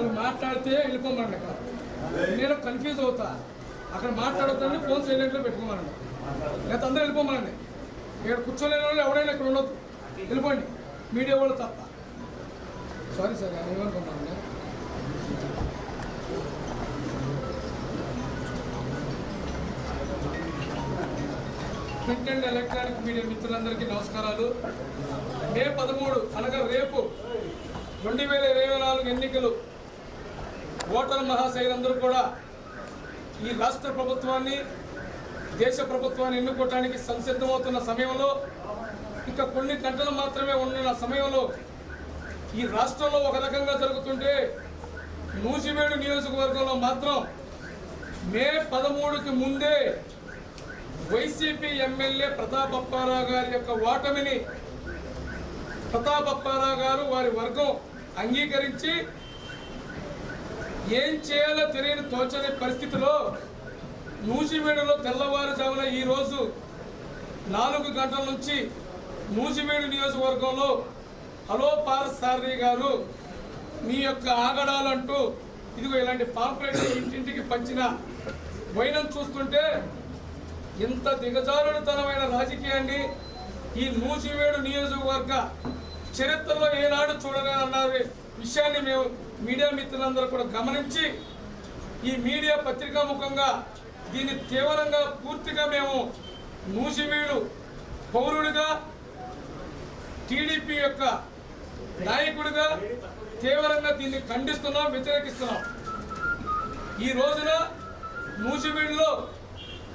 వాళ్ళు మాట్లాడితే వెళ్ళిపోమండి అక్కడ. నేను కన్ఫ్యూజ్ అవుతా. అక్కడ మాట్లాడొద్దని ఫోన్ సైలెంట్లో పెట్టుకోమనండి. లేకపోతే అందరూ వెళ్ళిపోమనండి. ఇక్కడ కూర్చోలేని వాళ్ళు ఎవడైనా ఇక్కడ ఉండొద్దు. వెళ్ళిపోండి. మీడియా వాళ్ళు తప్ప. సారీ సార్ ఏమనుకుంటానండి ప్రింట్ అండ్ ఎలక్ట్రానిక్ మీడియా మిత్రులందరికీ నమస్కారాలు. మే పదమూడు అనగా రేపు రెండు వేల ఇరవై నాలుగు ఎన్నికలు. ఓటర్ మహాశైలందరూ కూడా ఈ రాష్ట్ర ప్రభుత్వాన్ని దేశ ప్రభుత్వాన్ని ఎన్నుకోవటానికి సంసిద్ధమవుతున్న సమయంలో ఇంకా కొన్ని గంటలు మాత్రమే ఉన్న సమయంలో ఈ రాష్ట్రంలో ఒక రకంగా జరుగుతుంటే నూజివేడు నియోజకవర్గంలో మాత్రం మే పదమూడుకి ముందే వైసీపీ ఎమ్మెల్యే ప్రతాప్ అప్పారావు గారి యొక్క ఓటమిని ప్రతాప్ అప్పారావు గారు వారి వర్గం అంగీకరించి ఏం చేయాలో తెలియని తోచని పరిస్థితిలో నూజివీడులో తెల్లవారుజామున ఈరోజు నాలుగు గంటల నుంచి నూజివీడు నియోజకవర్గంలో హలో సారీ గారు మీ యొక్క ఆగడాలంటూ ఇదిగో ఇలాంటి పాంప్లెట్ ఇంటింటికి పంచిన వైనం చూస్తుంటే ఇంత దిగజారుడుతనమైన రాజకీయాన్ని ఈ నూజివేడు నియోజకవర్గ చరిత్రలో ఏనాడు చూడలేదన్న విషయాన్ని మేము మీడియా మిత్రులందరూ కూడా గమనించి ఈ మీడియా పత్రికా ముఖంగా దీన్ని తీవ్రంగా పూర్తిగా మేము నూజివీడు పౌరుడిగా టీడీపీ యొక్క నాయకుడిగా తీవ్రంగా దీన్ని ఖండిస్తున్నాం వ్యతిరేకిస్తున్నాం. ఈ రోజున నూజివీడులో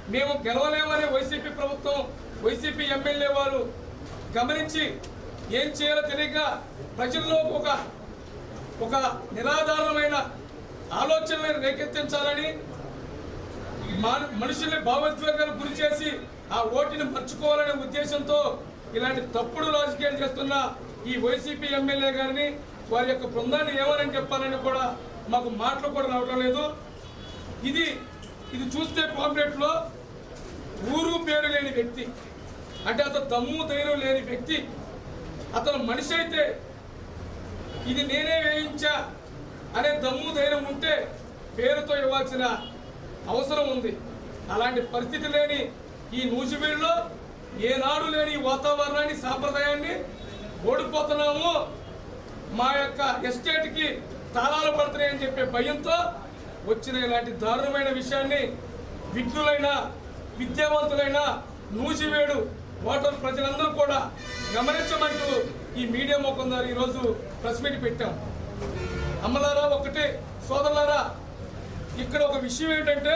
మేము గెలవలేమని వైసీపీ ప్రభుత్వం వైసీపీ ఎమ్మెల్యే వారు గమనించి ఏం చేయాలో తెలియక ప్రజల్లో ఒక ఒక నిరాధారమైన ఆలోచనలను రేకెత్తించాలని మనుషుల్ని భావోద్వేగాలకు గురి చేసి ఆ ఓటుని మర్చుకోవాలనే ఉద్దేశంతో ఇలాంటి తప్పుడు రాజకీయాలు చేస్తున్న ఈ వైసీపీ ఎమ్మెల్యే గారిని వారి యొక్క బృందాన్ని ఏమని చెప్పాలని కూడా మాకు మాటలు కూడా రావటం లేదు. ఇది ఇది చూస్తే పాంప్లెట్లో ఊరు పేరు లేని వ్యక్తి అంటే అతను దమ్ము ధైర్యం లేని వ్యక్తి అతను మనిషి అయితే ఇది నేనే వేయించా అనే దమ్ము ధైర్యం ఉంటే పేరుతో ఇవ్వాల్సిన అవసరం ఉంది. అలాంటి పరిస్థితి లేని ఈ నూజివీడులో ఏనాడు లేని ఈ వాతావరణాన్ని సాంప్రదాయాన్ని ఓడిపోతున్నాము. మా యొక్క ఎస్టేట్కి తాళాలు పడుతున్నాయని చెప్పే భయంతో వచ్చిన ఇలాంటి దారుణమైన విషయాన్ని విజ్ఞులైన విద్యావంతులైన నూజివేడు ఓటర్ ప్రజలందరూ కూడా గమనించమంటూ ఈ మీడియా మొక్కందారు ఈరోజు ప్రెస్ మీట్ పెట్టాం. అమ్మలారా ఒకటే సోదరులారా ఇక్కడ ఒక విషయం ఏంటంటే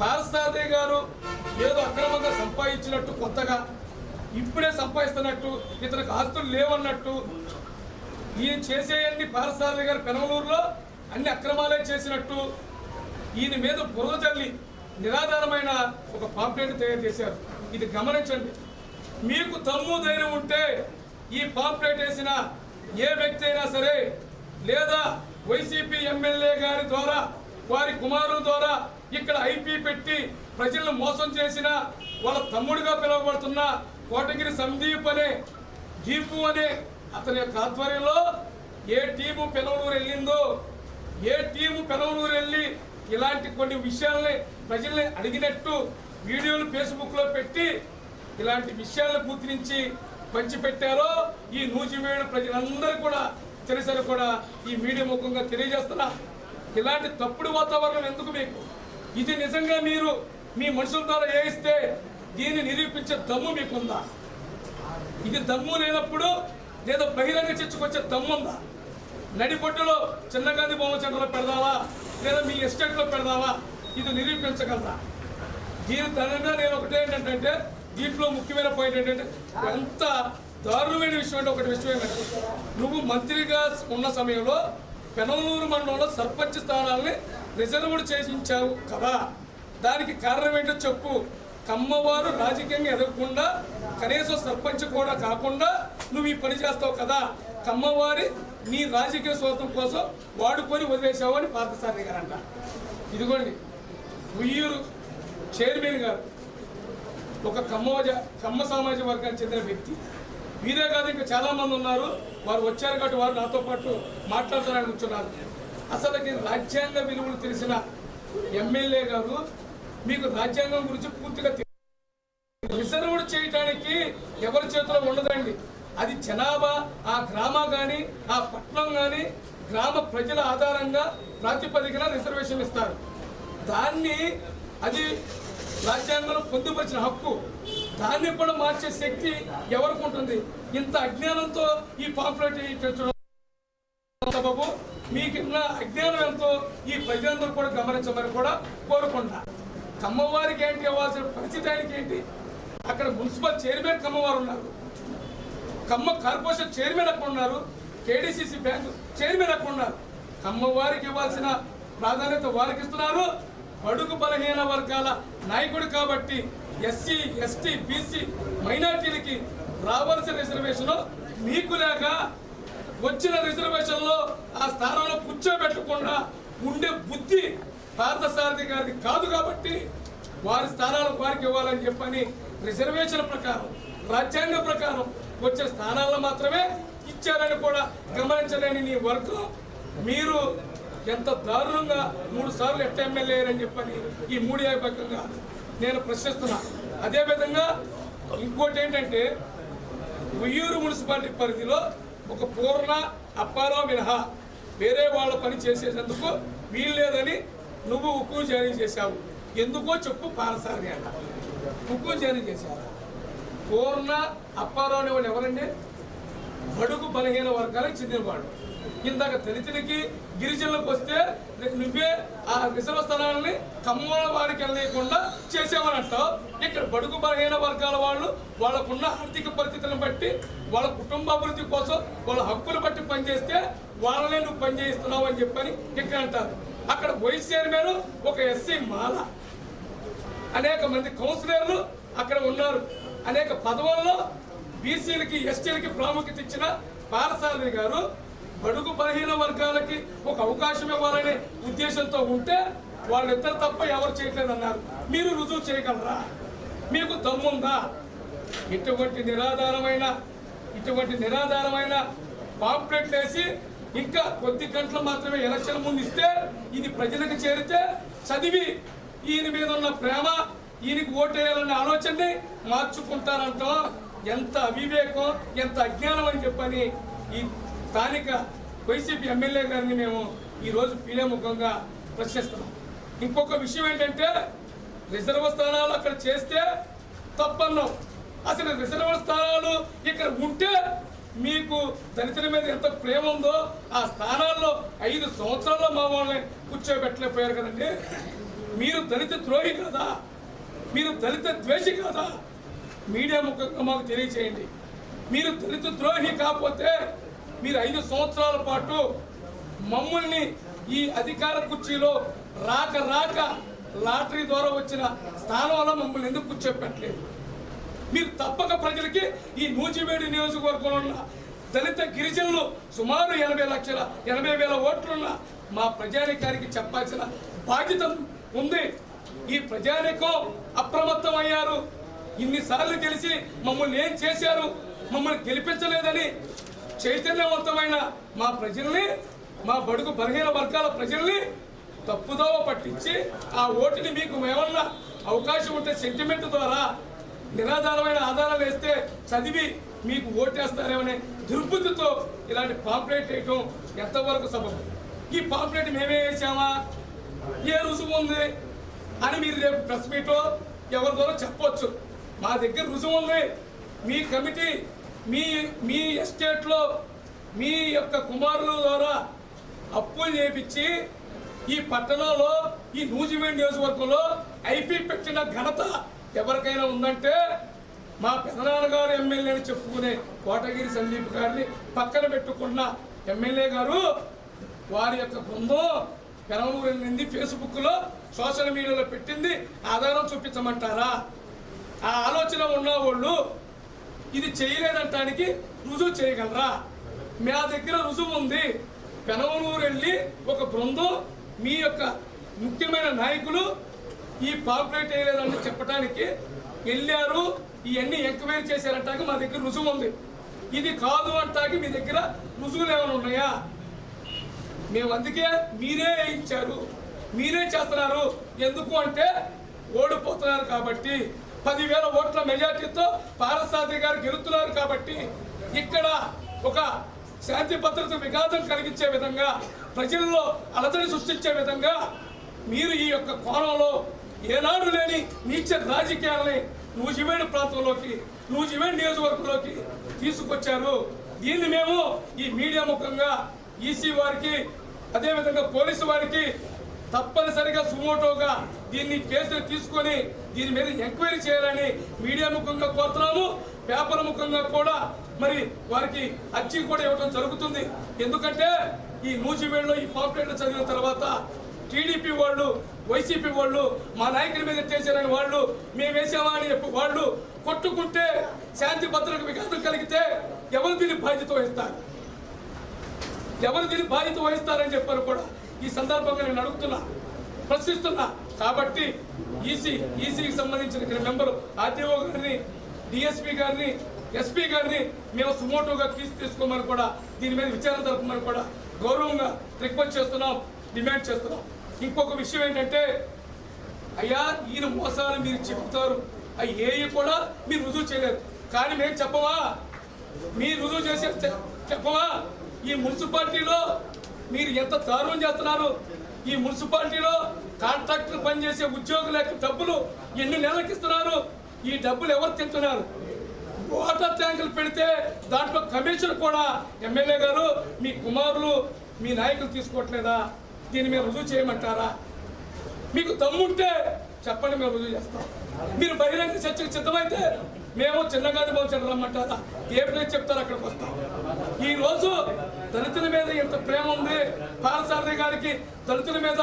పారసారథి గారు ఏదో అక్రమంగా సంపాదించినట్టు కొత్తగా ఇప్పుడే సంపాదిస్తున్నట్టు ఇతనికి ఆస్తులు లేవన్నట్టు ఈయన చేసేయన్ని పారసారథి గారు పెనమలూరులో అన్ని అక్రమాలే చేసినట్టు ఈయన మీద బురద చల్లి నిరాధారమైన ఒక పాంప్లెట్ తయారు చేశారు. ఇది గమనించండి. మీకు తమ్ము ధైర్యం ఉంటే ఈ పాంప్లెట్ వేసిన ఏ వ్యక్తి అయినా సరే లేదా వైసీపీ ఎమ్మెల్యే గారి ద్వారా వారి కుమారుల ద్వారా ఇక్కడ ఐపీ పెట్టి ప్రజలను మోసం చేసిన వాళ్ళ తమ్ముడిగా పిలువబడుతున్న కోటగిరి సందీప్ అనే దీపు అనే అతని యొక్క ఆధ్వర్యంలో ఏ టీము పెనవలూరు వెళ్ళిందో ఏ టీము పెనవలూరు వెళ్ళి ఇలాంటి కొన్ని విషయాల్ని ప్రజల్ని అడిగినట్టు వీడియోలు ఫేస్బుక్లో పెట్టి ఇలాంటి విషయాలను గుర్తించి పంచిపెట్టారో ఈ నూజివేడు ప్రజలందరూ కూడా తెలిసారు కూడా ఈ మీడియా ముఖంగా తెలియజేస్తున్నా. ఇలాంటి తప్పుడు వాతావరణం ఎందుకు మీకు? ఇది నిజంగా మీరు మీ మనుషుల ద్వారా వేయిస్తే దీన్ని నిరూపించే దమ్ము మీకుందా? ఇది దమ్ము లేనప్పుడు లేదా బహిరంగ చర్చకొచ్చే దమ్ము ఉందా? నడిపొట్టులో చిన్న గాంధీ బొమ్మ చంద్రలో పెడదావా? లేదా మీ ఎస్టేట్లో పెడదావా? ఇది నిరూపించగలరా? దీని ధనంగా నేను ఒకటే ఏంటంటే దీంట్లో ముఖ్యమైన పాయింట్ ఏంటంటే ఎంత దారుణమైన విషయం అంటే ఒకటి విషయం ఏంటంటే నువ్వు మంత్రిగా ఉన్న సమయంలో పెనమలూరు మండలంలో సర్పంచ్ స్థానాల్ని రిజర్వ్డ్ చేయించావు కదా. దానికి కారణం ఏంటో చెప్పు. కమ్మవారు రాజకీయంగా ఎదగకుండా కనీసం సర్పంచ్ కూడా కాకుండా నువ్వు ఈ పని చేస్తావు కదా. కమ్మవారి నీ రాజకీయ స్వార్థం కోసం వాడుకొని వదిలేసావు అని పార్థసారథి గారు అంట ఇదిగోండి ఉయ్యూరు చైర్మన్ గారు ఒక కమ్మోజ కమ్మ సామాజిక వర్గానికి చెందిన వ్యక్తి. వీరే కాదు ఇంకా చాలామంది ఉన్నారు. వారు వచ్చారు కాబట్టి వారు నాతో పాటు మాట్లాడతారని కూర్చున్నారు. అసలుకి రాజ్యాంగ విలువలు తెలిసిన ఎమ్మెల్యే గారు మీకు రాజ్యాంగం గురించి పూర్తిగా రిజర్వ్డ్ చేయడానికి ఎవరి చేతిలో ఉండదండి. అది జనాభా ఆ గ్రామ కానీ ఆ పట్టణం కానీ గ్రామ ప్రజల ఆధారంగా ప్రాతిపదికన రిజర్వేషన్ ఇస్తారు. దాన్ని అది రాజ్యాంగంలో పొందుపరిచిన హక్కు దాన్ని కూడా మార్చే శక్తి ఎవరికి ఉంటుంది? ఇంత అజ్ఞానంతో ఈ పాపులేట్ పెంచడం బాబు మీకున్న అజ్ఞానం ఎంతో ఈ ప్రజలందరూ కూడా గమనించమని కూడా కోరుకుంటా. కమ్మవారికి ఏంటి ఇవ్వాల్సిన పరిస్థితి ఆయనకి ఏంటి? అక్కడ మున్సిపల్ చైర్మన్ కమ్మవారు ఉన్నారు. కమ్మ కార్పొరేషన్ చైర్మన్ అక్కడ ఉన్నారు? కేడీసీసీ బ్యాంకు చైర్మన్ అక్కడ ఉన్నారు? కమ్మవారికి ఇవ్వాల్సిన ప్రాధాన్యత వారికి ఇస్తున్నారు. బడుగు బలహీన వర్గాల నాయకుడు కాబట్టి ఎస్సీ ఎస్టీ బీసీ మైనార్టీలకి రావాల్సిన రిజర్వేషన్ మీకు లేక వచ్చిన రిజర్వేషన్లో ఆ స్థానంలో కూర్చోబెట్టకుండా ఉండే బుద్ధి పార్థసారథి గారిది కాదు కాబట్టి వారి స్థానాలు వారికి ఇవ్వాలని చెప్పని రిజర్వేషన్ ప్రకారం రాజ్యాంగ ప్రకారం వచ్చే స్థానాల్లో మాత్రమే ఇచ్చారని కూడా గమనించలేని నీ వర్గం. మీరు ఎంత దారుణంగా మూడు సార్లు ఎట్ట ఎమ్మెల్యే అని చెప్పని ఈ మూడు ఏకపక్షంగా నేను ప్రశ్నిస్తున్నా. అదేవిధంగా ఇంకోటి ఏంటంటే ఉయ్యూరు మున్సిపాలిటీ పరిధిలో ఒక పూర్ణ అప్పారో మినహా వేరే వాళ్ళ పని చేసేందుకు వీలు లేదని నువ్వు ఉక్కు జారీ చేశావు. ఎందుకో చెప్పు పారసారి అంట ఉక్కు జారీ చేశావు. పూర్ణ అప్పారావు అనేవాడు ఎవరండి? బడుగు బలహీన వర్గాలకు చెందినవాడు. ఇందాక దళితులకి గిరిజనులకు వస్తే నువ్వే ఆ రిజర్వ స్థానాలని కమ్మల వారికి వెళ్ళకుండా చేసామని అంటావు ఇక్కడ బడుగు బలహీన వర్గాల వాళ్ళు వాళ్ళకున్న ఆర్థిక పరిస్థితులను బట్టి వాళ్ళ కుటుంబాభివృద్ధి కోసం వాళ్ళ హక్కులు బట్టి పనిచేస్తే వాళ్ళనే నువ్వు పనిచేస్తున్నావు అని చెప్పని ఇక్కడ అంటారు. అక్కడ వైస్ చైర్మన్ ఒక ఎస్సీ మాల. అనేక మంది కౌన్సిలర్లు అక్కడ ఉన్నారు. అనేక పదవుల్లో బీసీలకి ఎస్టీలకి ప్రాముఖ్యత ఇచ్చిన పారసారథి గారు బడుగు బలహీన వర్గాలకి ఒక అవకాశం ఇవ్వాలనే ఉద్దేశంతో ఉంటే వాళ్ళిద్దరు తప్ప ఎవరు చేయట్లేదన్నారు. మీరు రుజువు చేయగలరా? మీకు దమ్ముందా? ఇటువంటి నిరాధారమైన ఇటువంటి నిరాధారమైన పాంప్లెట్లు వేసి ఇంకా కొద్ది గంటలు మాత్రమే ఎలక్షన్ ముందు ఇస్తే ఇది ప్రజలకు చేరితే చదివి ఈయన మీద ఉన్న ప్రేమ ఈయనకి ఓటేయాలన్న ఆలోచనని మార్చుకుంటారంటాం ఎంత అవివేకం ఎంత అజ్ఞానం అని చెప్పని ఈ స్థానిక వైసీపీ ఎమ్మెల్యే గారిని మేము ఈరోజు పీలే ముఖంగా ప్రశ్నిస్తున్నాం. ఇంకొక విషయం ఏంటంటే రిజర్వ్ స్థానాలు అక్కడ చేస్తే తప్పన్నాం. అసలు రిజర్వ్ స్థానాలు ఇక్కడ ఉంటే మీకు దళితుల మీద ఎంత ప్రేమ ఉందో ఆ స్థానాల్లో ఐదు సంవత్సరాల్లో మా వాళ్ళని కూర్చోబెట్టలేకపోయారు కదండి. మీరు దళిత ద్రోహి కదా? మీరు దళిత ద్వేషి కదా? మీడియా ముఖంగా మాకు తెలియచేయండి. మీరు దళిత ద్రోహి కాకపోతే మీరు ఐదు సంవత్సరాల పాటు మమ్మల్ని ఈ అధికార కుర్చీలో రాక రాక లాటరీ ద్వారా వచ్చిన స్థానంలో మమ్మల్ని ఎందుకు కూర్చోపెట్టలేదు? మీరు తప్పక ప్రజలకి ఈ నూజివేడి నియోజకవర్గంలో ఉన్న దళిత గిరిజనులు సుమారు ఎనభై లక్షల ఎనభై వేల ఓట్లున్న మా ప్రజానికానికి చెప్పాల్సిన బాధ్యత ఉంది. ఈ ప్రజానికం అప్రమత్తం అయ్యారు ఇన్నిసార్లు గెలిచి మమ్మల్ని ఏం చేశారు? మమ్మల్ని గెలిపించలేదని చైతన్యవంతమైన మా ప్రజల్ని మా బడుగు బలహీన వర్గాల ప్రజల్ని తప్పుదోవ పట్టించి ఆ ఓటుని మీకు ఏమన్నా అవకాశం ఉంటే సెంటిమెంట్ ద్వారా నిరాధారమైన ఆధారాలు వేస్తే చదివి మీకు ఓటేస్తారేమనే దుర్బుద్ధితో ఇలాంటి పాంప్లెట్ వేయటం ఎంతవరకు సబబు? ఈ పాంప్లెట్ మేమే వేసామా? ఏ రుజువు ఉంది? అని మీరు రేపు ప్రెస్ మీట్లో ఎవరి ద్వారా చెప్పొచ్చు. మా దగ్గర రుజువు ఉంది. మీ కమిటీ మీ మీ ఎస్టేట్లో మీ యొక్క కుమారుల ద్వారా అప్పులు చేపించి ఈ పట్టణంలో ఈ నూజివేడి నియోజకవర్గంలో ఐపీ పెట్టిన ఘనత ఎవరికైనా ఉందంటే మా పెదనాన్నగారు ఎమ్మెల్యే అని చెప్పుకునే కోటగిరి సందీప్ గారిని పక్కన పెట్టుకున్న ఎమ్మెల్యే గారు వారి యొక్క బృందం పెనమూరు వెళ్ళింది ఫేస్బుక్లో సోషల్ మీడియాలో పెట్టింది. ఆధారం చూపించమంటారా? ఆ ఆలోచన ఉన్న వాళ్ళు ఇది చేయలేదంటానికి రుజువు చేయగలరా? మా దగ్గర రుజువు ఉంది. పెనవనూరు వెళ్ళి ఒక బృందం మీ యొక్క ముఖ్యమైన నాయకులు ఈ పాపులేట్ వేయలేదని చెప్పడానికి వెళ్ళారు. ఇవన్నీ ఎంక్వైరీ చేశారంటానికి మా దగ్గర రుజువు ఉంది. ఇది కాదు అంటానికి మీ దగ్గర రుజువులు ఏమైనా ఉన్నాయా? మేము అందుకే మీరే ఇచ్చారు మీరే చేస్తున్నారు. ఎందుకు అంటే ఓడిపోతున్నారు కాబట్టి. పదివేల ఓట్ల మెజార్టీతో పారసాది గారు గెలుతున్నారు కాబట్టి ఇక్కడ ఒక శాంతి భద్రత విఘాతం కలిగించే విధంగా ప్రజల్లో అలజడి సృష్టించే విధంగా మీరు ఈ యొక్క కోణంలో ఏనాడు లేని నీచ రాజకీయాలని నూజివేడు ప్రాంతంలోకి నూజివేడు నియోజకవర్గంలోకి తీసుకొచ్చారు. దీన్ని మేము ఈ మీడియా ముఖంగా ఈసీ వారికి అదేవిధంగా పోలీసు వారికి తప్పనిసరిగా సుమోటోగా దీన్ని కేసులు తీసుకొని దీని మీద ఎంక్వైరీ చేయాలని మీడియా ముఖంగా కోరుతున్నాము. పేపర్ ముఖంగా కూడా మరి వారికి అర్జీ కూడా ఇవ్వడం జరుగుతుంది. ఎందుకంటే ఈ నూజివేడులో ఈ పాంప్లెట్లు చదివిన తర్వాత టీడీపీ వాళ్ళు వైసీపీ వాళ్ళు మా నాయకుల మీద చేశారని వాళ్ళు మేము వేసామా అని చెప్పి వాళ్ళు కొట్టుకుంటే శాంతి భద్రతకు విఘాతం కలిగితే ఎవరు దీన్ని బాధ్యత వహిస్తారు? ఎవరు దీన్ని బాధ్యత వహిస్తారని చెప్పారు కూడా ఈ సందర్భంగా నేను అడుగుతున్నా ప్రశ్నిస్తున్నా. కాబట్టి ఈసీ ఈసీకి సంబంధించిన ఇక్కడ మెంబరు ఆర్టీఓ గారిని డిఎస్పీ గారిని ఎస్పీ గారిని మేము సుమోటోగా తీసి తీసుకోమని కూడా దీని మీద విచారణ జరపమని కూడా గౌరవంగా రిక్వెస్ట్ చేస్తున్నాం డిమాండ్ చేస్తున్నాం. ఇంకొక విషయం ఏంటంటే అయ్యా ఈయన మోసాలు మీరు చెప్తారు అవి ఏవి కూడా మీరు రుజువు చేయలేరు కానీ మేము చెప్పవా మీరు రుజువు చేసే చెప్పవా ఈ మున్సిపాలిటీలో మీరు ఎంత దారుణం చేస్తున్నారు? ఈ మున్సిపాలిటీలో కాంట్రాక్టర్ పనిచేసే ఉద్యోగుల యొక్క డబ్బులు ఎన్ని నెలలకు ఇస్తున్నారు? ఈ డబ్బులు ఎవరు తింటున్నారు? వాటర్ ట్యాంకులు పెడితే దాంట్లో కమిషన్ కూడా ఎమ్మెల్యే గారు మీ కుమారులు మీ నాయకులు తీసుకోవట్లేదా? దీన్ని మీరు రుజువు చేయమంటారా? మీకు దమ్ముంటే చెప్పండి మేము రుజువు చేస్తాం. మీరు బహిరంగ చర్చకు సిద్ధమైతే మేము చిన్నగాని భవిష్యత్తు రమ్మంటారా? ఏ ప్లేస్ చెప్తారు అక్కడికి వస్తాం. ఈరోజు దళితుల మీద ఇంత ప్రేమ ఉంది. పాలసారథి గారికి దళితుల మీద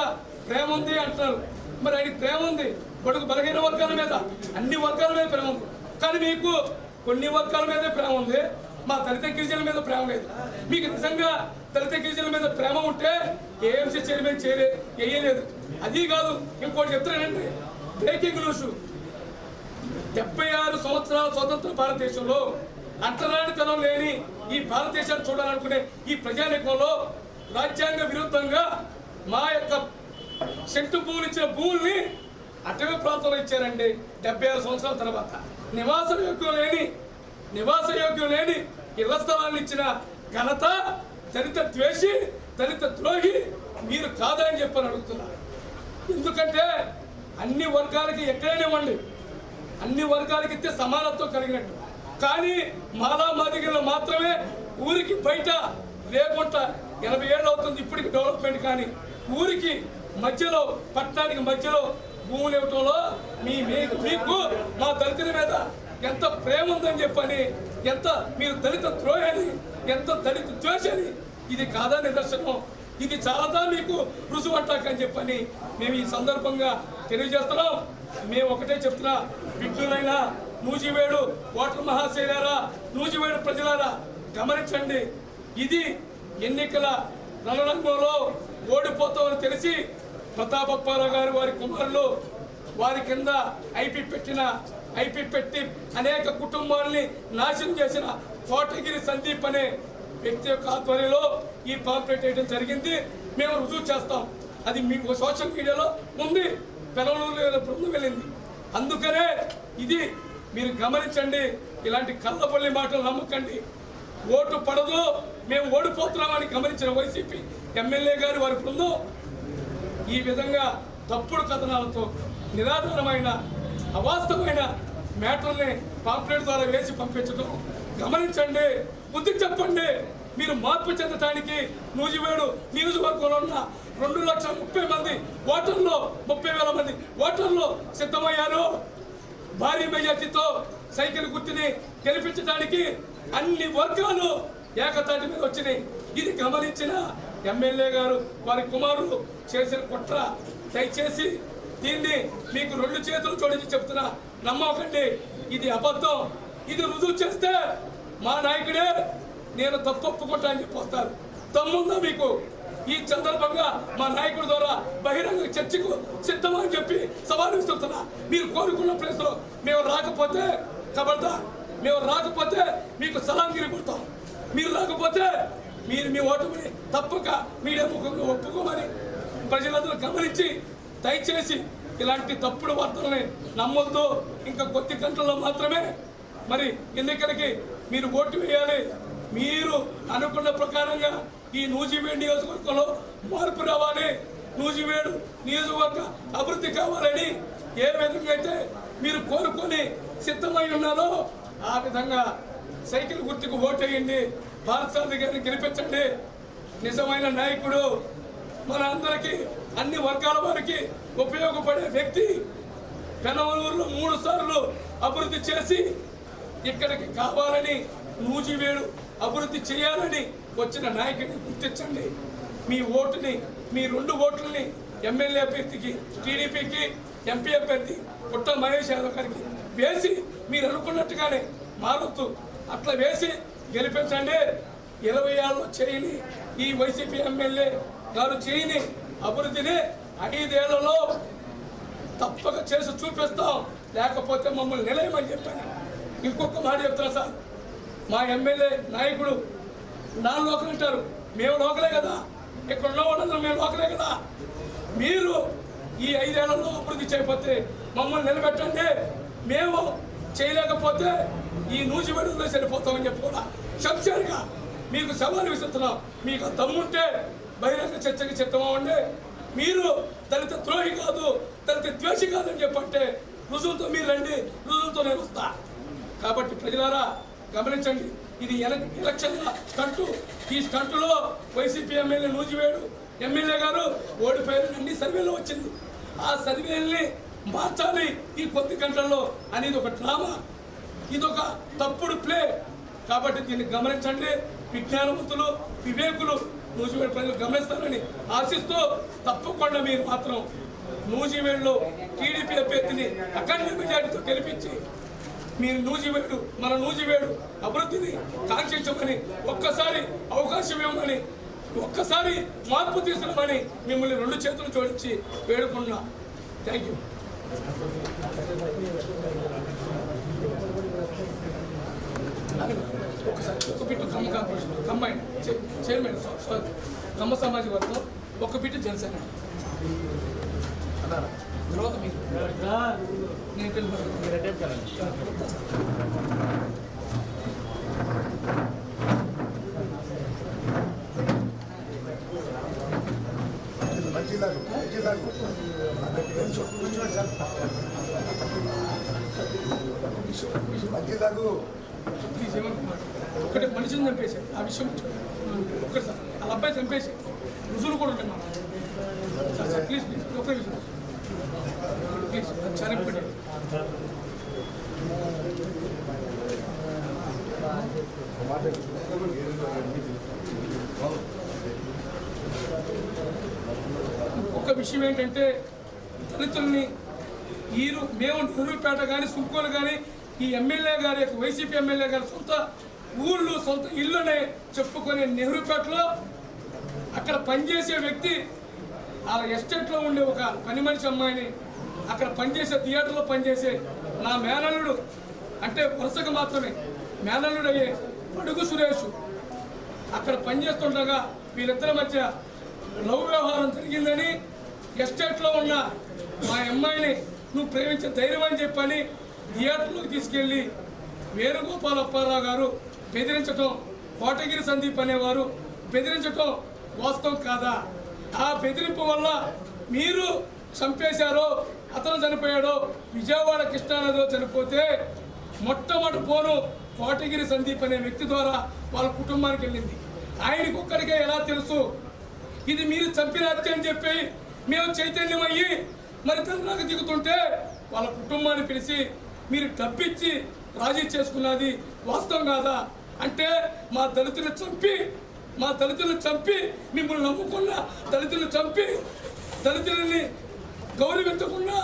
ప్రేమ ఉంది అంటున్నారు. మరి ఆయనకి ప్రేమ ఉంది. కొడుకు బలహీన వర్గాల మీద అన్ని వర్గాల మీద ప్రేమ ఉంది. కానీ మీకు కొన్ని వర్గాల మీదే ప్రేమ ఉంది. మా దళిత గిరిజనుల మీద ప్రేమ లేదు. మీకు నిజంగా దళిత గిరిజనుల మీద ప్రేమ ఉంటే ఏఎంసీ చైర్మన్ చేయలే వేయలేదు అది కాదు ఇంకోటి చెప్తున్నానండి. బ్రేకింగ్ న్యూస్ డెబ్బై ఆరు సంవత్సరాల స్వతంత్ర భారతదేశంలో అంటరానితనం లేని ఈ భారతదేశాన్ని చూడాలనుకునే ఈ ప్రజానీకంలో రాజ్యాంగ విరుద్ధంగా మా యొక్క చెట్టు భూములు ఇచ్చిన భూముల్ని అటవీ ప్రాంతంలో ఇచ్చారండి డెబ్బై ఆరు సంవత్సరాల తర్వాత. నివాస యోగ్యం లేని నివాస యోగ్యం లేని ఇళ్ళ స్థలాన్ని ఇచ్చిన ఘనత దళిత ద్వేషి దళిత ద్రోహి మీరు కాదని చెప్పని అడుగుతున్నారు ఎందుకంటే అన్ని వర్గాలకి ఎక్కడైనా ఇవ్వండి. అన్ని వర్గాలకి ఇస్తే సమానత్వం కలిగినట్టు. కానీ మాలా మాదిగలు మాత్రమే ఊరికి బయట లేకుండా ఎనభై ఏళ్ళు అవుతుంది ఇప్పటికి డెవలప్మెంట్ కానీ ఊరికి మధ్యలో పట్టణానికి మధ్యలో భూములు ఇవ్వటంలో మీ మీ- మీకు మా దళితుల మీద ఎంత ప్రేమ ఉందని చెప్పని ఎంత మీరు దళిత ద్రోహని ఎంత దళిత ద్వేషని ఇది కాదా నిదర్శనం. ఇది చాలాదా మీకు రుజువు అంటాకని చెప్పని మేము ఈ సందర్భంగా తెలియజేస్తున్నాం. మేము ఒకటే చెప్తున్నా విఘ్నులైన నూజివేడు ఓటర్ మహాశైలారా నూజివేడు ప్రజలారా గమనించండి ఇది ఎన్నికల రణరంగంలో ఓడిపోతామని తెలిసి ప్రతాపప్పారావు గారు వారి కుమారులు వారి కింద ఐపీ పెట్టిన ఐపీ పెట్టి అనేక కుటుంబాలని నాశనం చేసిన కోటగిరి సందీప్ అనే వ్యక్తి యొక్క ఆధ్వర్యంలో ఈ పాంప్లెట్ వేయడం జరిగింది. మేము రుజువు చేస్తాం. అది మీకు సోషల్ మీడియాలో ఉంది. పెనలూరు బృందం వెళ్ళింది. అందుకనే ఇది మీరు గమనించండి ఇలాంటి కళ్ళపల్లి మాటలు నమ్మకండి. ఓటు పడదు మేము ఓడిపోతున్నామని గమనించిన వైసీపీ ఎమ్మెల్యే గారి వారి బృందం ఈ విధంగా తప్పుడు కథనాలతో నిరాధారమైన అవాస్తవమైన మ్యాటర్ని పాంప్లెట్ ద్వారా వేసి పంపించడం గమనించండి బుద్ధి చెప్పండి. మీరు మార్పు చెందటానికి నూజివేడు నియోజకవర్గంలో ఉన్న రెండు లక్షల ముప్పై మంది ఓటర్లో ముప్పై వేల మంది ఓటర్లు సిద్ధమయ్యారు. భారీ మెజార్టీతో సైకిల్ గుర్తుని గెలిపించడానికి అన్ని వర్గాలు ఏకతాటి మీద వచ్చినాయి. ఇది గమనించిన ఎమ్మెల్యే గారు వారి కుమారుడు చేసిన కుట్ర. దయచేసి దీన్ని మీకు రెండు చేతులు జోడించి చెప్తున్నా. నమ్మకండి ఇది అబద్ధం. ఇది రుజువు చేస్తే మా నాయకుడే నేను తప్పు ఒప్పుకుంటా అని చెప్పి వస్తారు. తమ్ముందా మీకు? ఈ సందర్భంగా మా నాయకుడి ద్వారా బహిరంగ చర్చకు సిద్ధమని చెప్పి సవాలు ఇస్తున్నా మీరు కోరుకున్న ప్లేస్లో మేము రాకపోతే కబడతా మేము రాకపోతే మీకు సలాంగిరి కొడతాం. మీరు రాకపోతే మీరు మీ ఓటమిని తప్పక మీడియా ముఖంగా ఒప్పుకోమని ప్రజలందరూ గమనించి దయచేసి ఇలాంటి తప్పుడు వార్తలని నమ్మొద్దు. ఇంకా కొద్ది గంటల్లో మాత్రమే మరి ఎన్నికలకి మీరు ఓటు వేయాలి. మీరు అనుకున్న ప్రకారంగా ఈ నూజివీడు నియోజకవర్గంలో మార్పు రావాలి. నూజివేడు నియోజకవర్గ అభివృద్ధి కావాలని ఏ విధంగా అయితే మీరు కోరుకొని సిద్ధమై ఉన్నారో ఆ విధంగా సైకిల్ గుర్తుకు ఓటేయండి. భారత గారిని గెలిపించండి. నిజమైన నాయకుడు మన అందరికీ అన్ని వర్గాల వారికి ఉపయోగపడే వ్యక్తి పెనవలూరులో మూడు సార్లు అభివృద్ధి చేసి ఇక్కడికి కావాలని నూజివేడు అభివృద్ధి చేయాలని వచ్చిన నాయకుడిని గుర్తించండి. మీ ఓటుని మీ రెండు ఓట్లని ఎమ్మెల్యే అభ్యర్థికి టీడీపీకి ఎంపీ అభ్యర్థి పుట్ట మహేష్ యాదవ్ గారికి వేసి మీరు అనుకున్నట్టుగానే మారుతూ అట్లా వేసి గెలిపించండి. ఇరవై ఆరులో చేయని ఈ వైసీపీ ఎమ్మెల్యే గారు చేయని అభివృద్ధిని ఐదేళ్ళలో తప్పక చేసి చూపిస్తాం. లేకపోతే మమ్మల్ని నిలయమని చెప్పాను. ఇంకొక మాట చెప్తున్నా సార్. మా ఎమ్మెల్యే నాయకుడు నా లోకల్ అంటారు. మేము లోకలే కదా. ఇక్కడ ఉన్న వాళ్ళందరూ మేము లోకలే కదా. మీరు ఈ ఐదేళ్ళలో అభివృద్ధి చేయకపోతే మమ్మల్ని నిలబెట్టండి. మేము చేయలేకపోతే ఈ నూజి సరిపోతామని చెప్పి కూడా మీకు సవాలు విసురుతున్నాం. మీకు తమ్ముంటే దమ్ముంటే బహిరంగ చర్చకి చిత్తమండి మీరు దళిత ద్రోహి కాదు దళిత ద్వేషి కాదని చెప్పంటే రుజువుతో మీరు రండి రుజువుతో నేను వస్తా. కాబట్టి ప్రజలారా గమనించండి. ఇది ఎలక్షన్ స్టంటు ఈ స్టంటులో వైసీపీ ఎమ్మెల్యే నూజివేడు ఎమ్మెల్యే గారు ఓడిపోయారని అన్ని సర్వేలో వచ్చింది. ఆ సర్వేల్ని మార్చాలి ఈ కొద్ది గంటల్లో అనేది ఒక డ్రామా. ఇదొక తప్పుడు ప్లే. కాబట్టి దీన్ని గమనించండి. విజ్ఞానవంతులు వివేకులు నూజివేడు ప్రజలు గమనిస్తారని ఆశిస్తూ తప్పకుండా మీరు మాత్రం నూజివేడులో టీడీపీ అభ్యర్థిని అఖండ మెజార్టీతో గెలిపించి మీరు నూజివేడు మన నూజివేడు అభివృద్ధిని కాంక్షించమని ఒక్కసారి అవకాశం ఇవ్వమని ఒక్కసారి మార్పు తీసుకురమని మిమ్మల్ని రెండు చేతులు జోడించి వేడుకున్నా థ్యాంక్ యూ ఒకసారి ఒక బిట్టు కమ్మ కార్పొరేషన్ కమ్మాయి చైర్మన్ కమ్మ సామాజిక వర్గం ఒక బిట్టు జనసేన. తర్వాత మీరు నేను వెళ్ళిపోతాను. మంచిదారు మంచిదారు కూర్చోండి సార్ ఒకటి మనిషిని చంపేశారు. ఆ విషయం ఒకటి సార్ వాళ్ళ అబ్బాయి చంపేసి రుజువులు కూడా ఉంటాయి మాకు సార్ సార్ ప్లీజ్ ప్లీజ్ ఒక్క విషయం ప్లీజ్ చనిపోయి ఒక విషయం ఏంటంటే దళితుల్ని ఈరు మేము నెహ్రూపేట కానీ సుంకోలు కానీ ఈ ఎమ్మెల్యే గారి యొక్క వైసీపీ ఎమ్మెల్యే గారి సొంత ఊళ్ళు సొంత ఇల్లునే చెప్పుకునే నెహ్రూపేటలో అక్కడ పనిచేసే వ్యక్తి ఆ ఎస్టేట్లో ఉండే ఒక పని మనిషి అమ్మాయిని అక్కడ పనిచేసే థియేటర్లో పనిచేసే నా మేనల్లుడు అంటే వరుసగా మాత్రమే మేనల్లుడు అయ్యే పడుగు సురేష్. అక్కడ పనిచేస్తుండగా వీళ్ళిద్దరి మధ్య లవ్ వ్యవహారం జరిగిందని ఎస్టేట్లో ఉన్న మా అమ్మాయిని నువ్వు ప్రేమించే ధైర్యం అని చెప్పని థియేటర్లోకి తీసుకెళ్ళి వేణుగోపాల్ అప్పారావు గారు బెదిరించటం కోటగిరి సందీప్ అనేవారు బెదిరించటం వాస్తవం కాదా? ఆ బెదిరింపు వల్ల మీరు చంపేశారో అతను చనిపోయాడో విజయవాడ కృష్ణానదిలో చనిపోతే మొట్టమొదటి ఫోను కోటగిరి సందీప్ అనే వ్యక్తి ద్వారా వాళ్ళ కుటుంబానికి వెళ్ళింది. ఆయనకొక్కడికే ఎలా తెలుసు? ఇది మీరు చంపిన హత్య అని చెప్పి మేము చైతన్యం అయ్యి మరి తండ్రికి దిగుతుంటే వాళ్ళ కుటుంబాన్ని పిలిచి మీరు డబ్బిచ్చి రాజీ చేసుకున్నది వాస్తవం కాదా? అంటే మా దళితులు చంపి మా దళితులు చంపి మిమ్మల్ని నమ్ముకున్న దళితులు చంపి దళితులని గౌరవించకుండా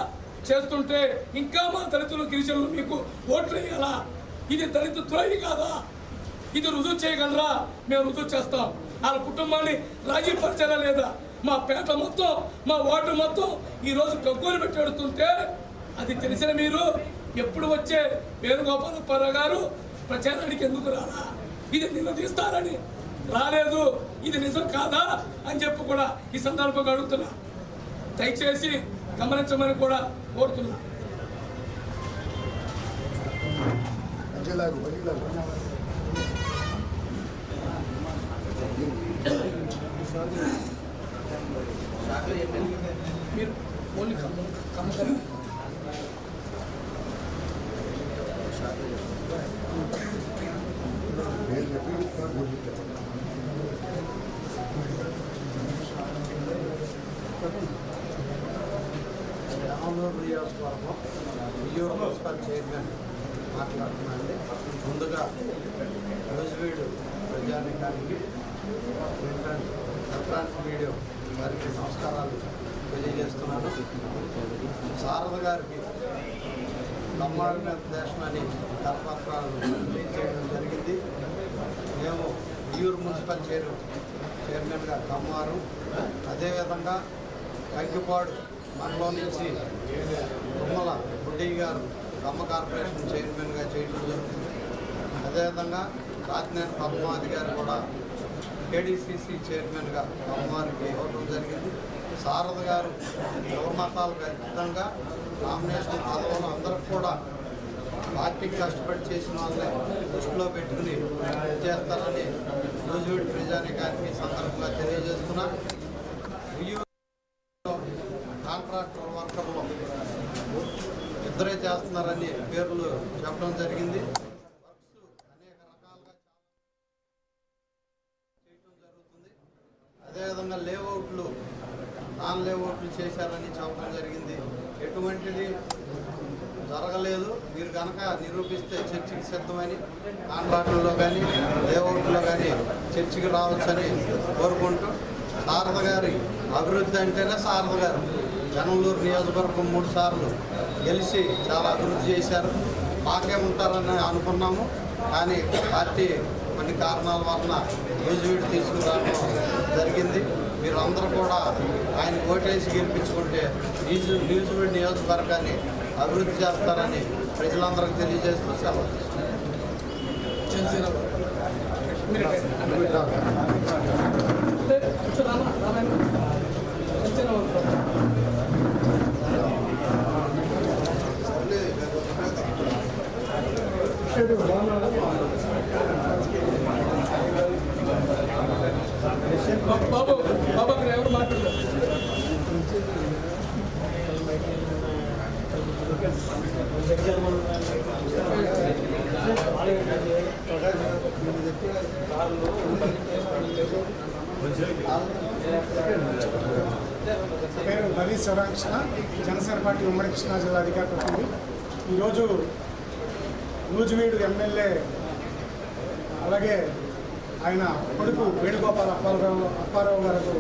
చేస్తుంటే ఇంకా మా దళితులు గిరిజనులు మీకు ఓట్లు వేయాలా? ఇది దళిత ద్రోహి కాదా? ఇది రుజువు చేయగలరా? మేము రుజువు చేస్తాం. వాళ్ళ కుటుంబాన్ని రాజీ పరచాలా లేదా? మా పేట మొత్తం మా వార్డు మొత్తం ఈరోజు గగ్గోలు పెట్టెడుతుంటే అది తెలిసిన మీరు ఎప్పుడు వచ్చే వేణుగోపాలప్పారావు గారు ప్రచారానికి ఎందుకు రాలా? ఇది నిలదీస్తారని రాలేదు. ఇది నిజం కాదా అని చెప్పి కూడా ఈ సందర్భంగా అడుగుతున్నా. దయచేసి గమనించమని కూడా కోరుతున్నా మంచిలాగు మంచిలాగు మీరు ఓన్లీ కమ్మ కమ్మ నేను చెప్పి ఊరు చెప్పాను. రామనూరు నియోజకవర్గం వియ్యూరు మున్సిపల్ చైర్మన్ మాట్లాడుతున్నానండి ముందుగా రోజువీడు ప్రజానికానికి ప్రింట్ అండ్ ఎలక్ట్రానిక్ మీడియా వారికి నమస్కారాలు తెలియజేస్తున్నాను. శారద గారికి కమ్మాడి దేశం అని కరపత్రాలు చేయడం జరిగింది. మేము ఈయూరు మున్సిపల్ చైర్ చైర్మన్గా కమ్మారు అదేవిధంగా కంకిపాడు మనలో నుంచి తుమ్మల బుడ్డయ్య గారు కమ్మ కార్పొరేషన్ చైర్మన్గా చేయడం జరుగుతుంది. అదేవిధంగా రాజ్నేని పద్మావతి గారు కూడా కేడీసీసీ చైర్మన్గా అమ్మవారికి ఇవ్వడం జరిగింది. శారద గారు యువమతాలకు ఖచ్చితంగా నామినేషన్ పదవులు అందరికి కూడా పార్టీకి కష్టపడి చేసిన వాళ్ళే దృష్టిలో పెట్టుకుని చేస్తారని రోజువీడి ప్రజానికానికి సందర్భంగా తెలియజేస్తున్నా. కాంట్రాక్టర్ ఇద్దరే చేస్తున్నారని పేర్లు చెప్పడం జరిగింది. అనేక రకాలుగా చేయడం జరుగుతుంది అదేవిధంగా లేఅవుట్లు నాన్ లేఅవుట్లు చేశారని చెప్పడం జరిగింది. ఎటువంటిది జరగలేదు. మీరు కనుక నిరూపిస్తే చర్చికి సిద్ధమని కాంట్రాక్టుల్లో కానీ లేఅవుట్లో కానీ చర్చికి రావచ్చని కోరుకుంటూ శారద గారి అభివృద్ధి అంటేనే శారద గారు. జనంలూరు నియోజకవర్గం మూడు సార్లు గెలిచి చాలా అభివృద్ధి చేశారు. మాకే ఉంటారని అనుకున్నాము. కానీ పార్టీ కొన్ని కారణాల వలన న్యూజివీడ్ తీసుకురావడం జరిగింది. మీరు అందరూ కూడా ఆయన ఓటేసి గెలిపించుకుంటే న్యూజ్ న్యూజివీడ్ నియోజకవర్గాన్ని అభివృద్ధి చేస్తారని ప్రజలందరికీ తెలియజేస్తూ సెలవు తీసుకుంటున్నాను. జనసేన మీరు అంటే కొంచెం రామా రామాయణ జనసేన వాళ్ళు. బాబు బాబు బాబు అక్కడ ఎవరు మాట్లాడారు పేరు నవీ శివరామకృష్ణ జనసేన పార్టీ ఉమ్మడి కృష్ణా జిల్లా అధికారి ప్రతినిధి. ఈరోజు నూజివీడు ఎమ్మెల్యే అలాగే ఆయన కొడుకు వేణుగోపాల్ అప్పారావు అప్పారావు గారు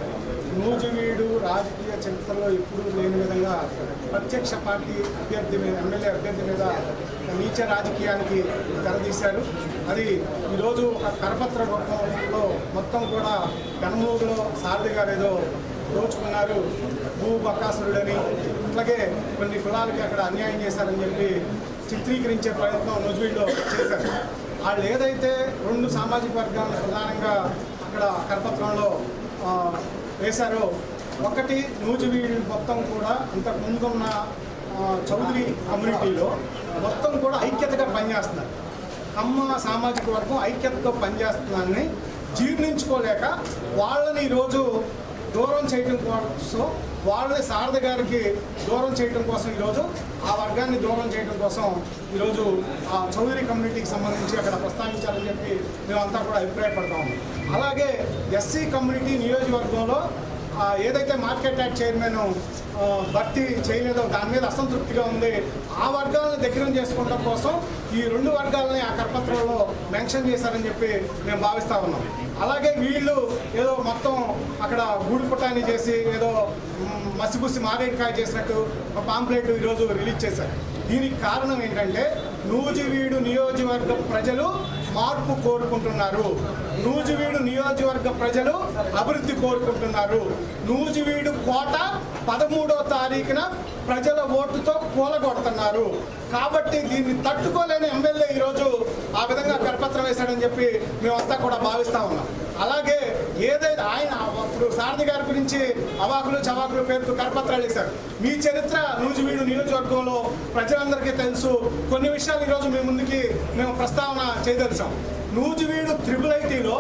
నూజివీడు రాజకీయ చరిత్రలో ఎప్పుడూ లేని విధంగా ప్రత్యక్ష పార్టీ అభ్యర్థి మీద ఎమ్మెల్యే అభ్యర్థి మీద నీచ రాజకీయానికి తెరదీశారు. అది ఈరోజు ఒక కరపత్ర రూపంలో మొత్తం కూడా పెనమూరులో సారథి గారు ఏదో దోచుకున్నారు. భూ బకాసురుడని అట్లాగే కొన్ని కులాలకి అక్కడ అన్యాయం చేశారని చెప్పి చిత్రీకరించే ప్రయత్నం నూజివీడులో చేశారు. వాళ్ళు ఏదైతే రెండు సామాజిక వర్గాలను ప్రధానంగా అక్కడ కరపత్రంలో వేశారో. ఒకటి నూజివీడు మొత్తం కూడా ఇంతకు ముందున్న ఉన్న చౌదరి కమ్యూనిటీలో మొత్తం కూడా ఐక్యతగా పనిచేస్తున్నారు. అమ్మ సామాజిక వర్గం ఐక్యతతో పనిచేస్తున్నారని జీర్ణించుకోలేక వాళ్ళని ఈరోజు దూరం చేయడం కోసం వాళ్ళని శారద గారికి దూరం చేయడం కోసం ఈరోజు ఆ వర్గాన్ని దూరం చేయడం కోసం ఈరోజు ఆ చౌదరి కమ్యూనిటీకి సంబంధించి అక్కడ ప్రస్తావించాలని చెప్పి మేమంతా కూడా అభిప్రాయపడతాము. అలాగే ఎస్సీ కమ్యూనిటీ నియోజకవర్గంలో ఏదైతే మార్కెట్ యాక్ట్ చైర్మన్ భర్తీ చేయలేదో దాని మీద అసంతృప్తిగా ఉంది. ఆ వర్గాలను దగ్గర చేసుకోవడం కోసం ఈ రెండు వర్గాలని ఆ కరపత్రంలో మెన్షన్ చేశారని చెప్పి మేము భావిస్తా ఉన్నాం. అలాగే వీళ్ళు ఏదో మొత్తం అక్కడ గూడు పుట్టాన్ని చేసి ఏదో మసిబుసి మారేడుకాయ చేసినట్టు ఒక పాంప్లెట్ ఈరోజు రిలీజ్ చేశారు. దీనికి కారణం ఏంటంటే నూజివీడు నియోజకవర్గ ప్రజలు మార్పు కోరుకుంటున్నారు. నూజివీడు నియోజకవర్గ ప్రజలు అభివృద్ధి కోరుకుంటున్నారు. నూజివీడు కోట పదమూడో తారీఖున ప్రజల ఓటుతో కూలగొడుతున్నారు. కాబట్టి దీన్ని తట్టుకోలేని ఎమ్మెల్యే ఈరోజు ఆ విధంగా కరపత్రం వేశాడని చెప్పి మేమంతా కూడా భావిస్తా ఉన్నాం. అలాగే ఏదైతే ఆయన అప్పుడు సారథి గారి గురించి అవాకులు చవాకులు పేరుతో కరపత్రాలు వేశారు. మీ చరిత్ర నూజివీడు నియోజకవర్గంలో ప్రజలందరికీ తెలుసు. కొన్ని విషయాలు ఈరోజు మీ ముందుకి మేము ప్రస్తావన చేయదలిసాం నూజివీడు త్రిబుల్ ఐటీలో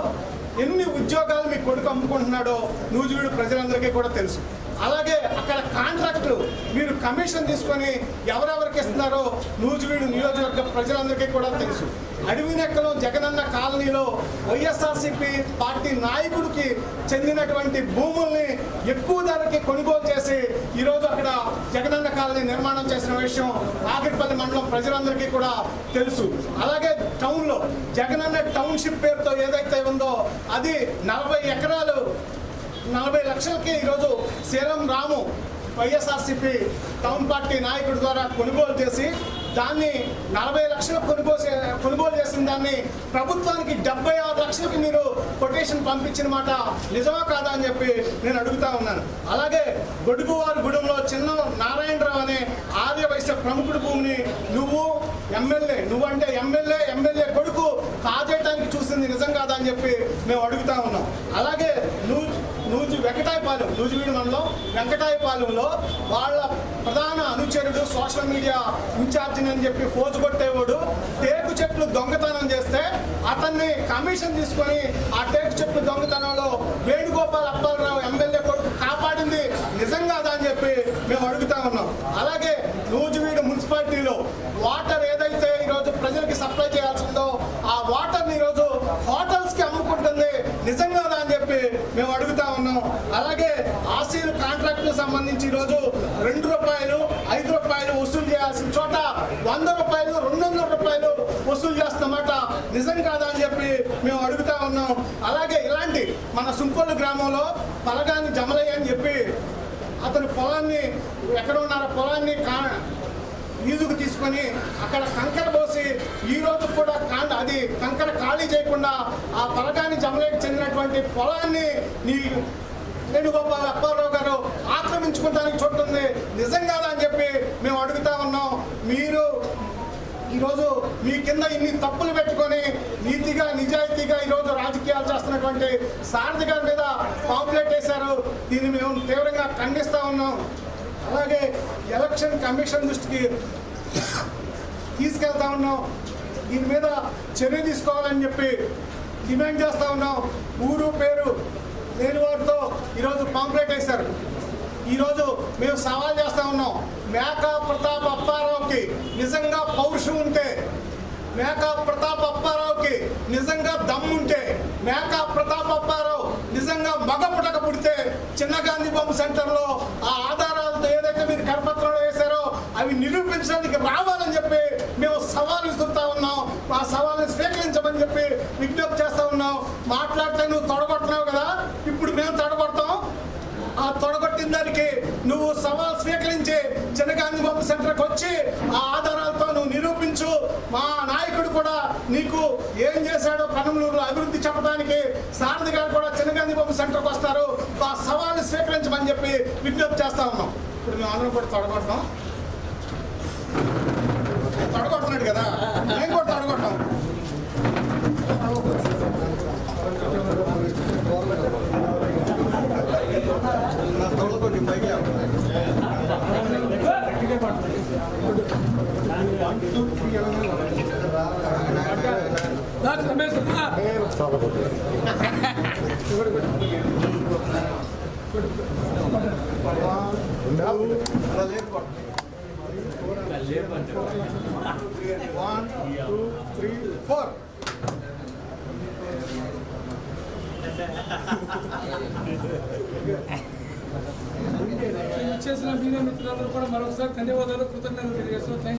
ఎన్ని ఉద్యోగాలు మీ కొడుకు అమ్ముకుంటున్నాడో నూజివీడు ప్రజలందరికీ కూడా తెలుసు. అలాగే అక్కడ కాంట్రాక్టులు మీరు కమిషన్ తీసుకొని ఎవరెవరికి ఇస్తున్నారో నూజివీడు నియోజకవర్గ ప్రజలందరికీ కూడా తెలుసు. అడవినెక్కలో జగనన్న కాలనీలో వైఎస్ఆర్సీపీ పార్టీ నాయకుడికి చెందినటువంటి భూముల్ని ఎక్కువ ధరకి కొనుగోలు చేసి ఈరోజు అక్కడ జగనన్న కాలనీ నిర్మాణం చేసిన విషయం ఆగిరిపల్లి మండలం ప్రజలందరికీ కూడా తెలుసు. అలాగే టౌన్లో జగనన్న టౌన్షిప్ పేరుతో ఏదైతే ఉందో అది నలభై ఎకరాలు నలభై లక్షలకి ఈరోజు Seeram Ramu YSRCP town party నాయకుడి ద్వారా కొనుగోలు చేసి దాన్ని నలభై లక్షలు కొనుగోలు చే- కొనుగోలు చేసిన దాన్ని ప్రభుత్వానికి డెబ్బై ఆరు లక్షలకి మీరు కొటేషన్ పంపించిన మాట నిజమా కాదా అని చెప్పి నేను అడుగుతా ఉన్నాను. అలాగే గొడుగువారి గూడెంలో చిన్న నారాయణరావు అనే ఆర్య వైశ్య ప్రముఖుడి భూమిని నువ్వు ఎమ్మెల్యే నువ్వంటే ఎమ్మెల్యే ఎమ్మెల్యే కొడుకు కాజేయడానికి చూసింది నిజం కాదా అని చెప్పి మేము అడుగుతా ఉన్నాం. అలాగే నువ్వు నూజి వెంకటాయపాలెం నూజివీడు మండలం వెంకటాయపాలెంలో వాళ్ళ ప్రధాన అనుచరుడు సోషల్ మీడియా ఇన్ఛార్జిని అని చెప్పి ఫోజు కొట్టేవాడు. టేకు చెట్లు దొంగతనం చేస్తే అతన్ని కమిషన్ తీసుకొని ఆ టేకు చెట్లు దొంగతనంలో వేణుగోపాల్ అప్పాలరావు ఎమ్మెల్యే కొడుకు కాపాడింది. నిజంగా కాదా అని చెప్పి మేము అడుగుతా ఉన్నాం. అలాగే నూజివీడు మున్సిపాలిటీలో వాటర్ ఏదైతే ఈరోజు ప్రజలకి సప్లై చేయాల్సిందో ఆ వాటర్ని ఈరోజు హోటల్స్కి అమ్ముకుంటుంది నిజం కాదా అని చెప్పి మేము అడుగుతా ఉన్నాం అలాగే ఆసీలు కాంట్రాక్టులకు సంబంధించి ఈరోజు రెండు రూపాయలు ఐదు రూపాయలు వసూలు చేయాల్సిన చోట వంద రూపాయలు రెండు వందల రూపాయలు వసూలు చేస్తున్నమాట నిజం కాదా అని చెప్పి మేము అడుగుతా ఉన్నాం. అలాగే ఇలాంటి మన సుంకొల్లు గ్రామంలో పలగాని జమలయ్య అని చెప్పి అతని పొలాన్ని ఎక్కడ ఉన్నారో పొలాన్ని కా ఈజుకు తీసుకొని అక్కడ కంకర పోసి ఈ రోజు కూడా కాండ అది కంకర ఖాళీ చేయకుండా ఆ పలకాన్ని జమలేకి చెందినటువంటి పొలాన్ని నీ వేణుగోపాల్ అప్పారావు గారు ఆక్రమించుకోవడానికి చూడుతుంది నిజం కాదా అని చెప్పి మేము అడుగుతా ఉన్నాం. మీరు ఈరోజు మీ కింద ఇన్ని తప్పులు పెట్టుకొని నీతిగా నిజాయితీగా ఈరోజు రాజకీయాలు చేస్తున్నటువంటి సారథి గారి మీద పాంప్లెట్ వేశారు. దీన్ని మేము తీవ్రంగా ఖండిస్తూ ఉన్నాం. అలాగే ఎలక్షన్ కమిషన్ దృష్టికి తీసుకెళ్తా ఉన్నాం. దీని మీద చర్య తీసుకోవాలని చెప్పి డిమాండ్ చేస్తూ ఉన్నాం. ఊరు పేరు లేని వారితో ఈరోజు పాంప్లెట్ వేశారు. ఈరోజు మేము సవాల్ చేస్తూ ఉన్నాం. మేకా ప్రతాప్ అప్పారావుకి నిజంగా పౌరుషం ఉంటే మేకా ప్రతాప్ అప్పారావుకి నిజంగా దమ్ముంటే మేకా ప్రతాప్ అప్పారావు నిజంగా మగ పుటక పుడితే చిన్న గాంధీ బొమ్మ సెంటర్లో ఆ ఆధారాలతో ఏదైతే మీరు కరపత్రంలో వేశారో అవి నిరూపించడానికి రావాలని చెప్పి మేము సవాలు విసురుతా ఉన్నాం. ఆ సవాల్ని స్వీకరించమని చెప్పి విజ్ఞప్తి చేస్తా ఉన్నాం. మాట్లాడితే నువ్వు తొడగొట్టినావు కదా? ఇప్పుడు మేము తొడగొడతాం. ఆ తొడగొట్టిన దానికి నువ్వు సవాల్ స్వీకరించి జనగాంధీ బాబు సెంటర్కి వచ్చి ఆ ఆధారాలతో నువ్వు నిరూపించు. మా నాయకుడు కూడా నీకు ఏం చేశాడో కనుమలూరులో అభివృద్ధి చెప్పడానికి సారథి గారు కూడా చిన్నగాంధీ బాబు సెంటర్కి వస్తారు. ఆ సవాల్ని స్వీకరించమని చెప్పి విజ్ఞప్తి చేస్తా ఉన్నాం. ఇప్పుడు మేము అందరం కూడా తొడగొడతాం. తొడగొడుతున్నాడు కదా. మేము కూడా తొడగొట్టాం. అలా లేకపోతే వన్ టూ త్రీ ఫోర్ చేసిన మీడియా మిత్రులందరూ కూడా మరొకసారి ధన్యవాదాలు కృతజ్ఞతలు తెలియజేస్తున్నాం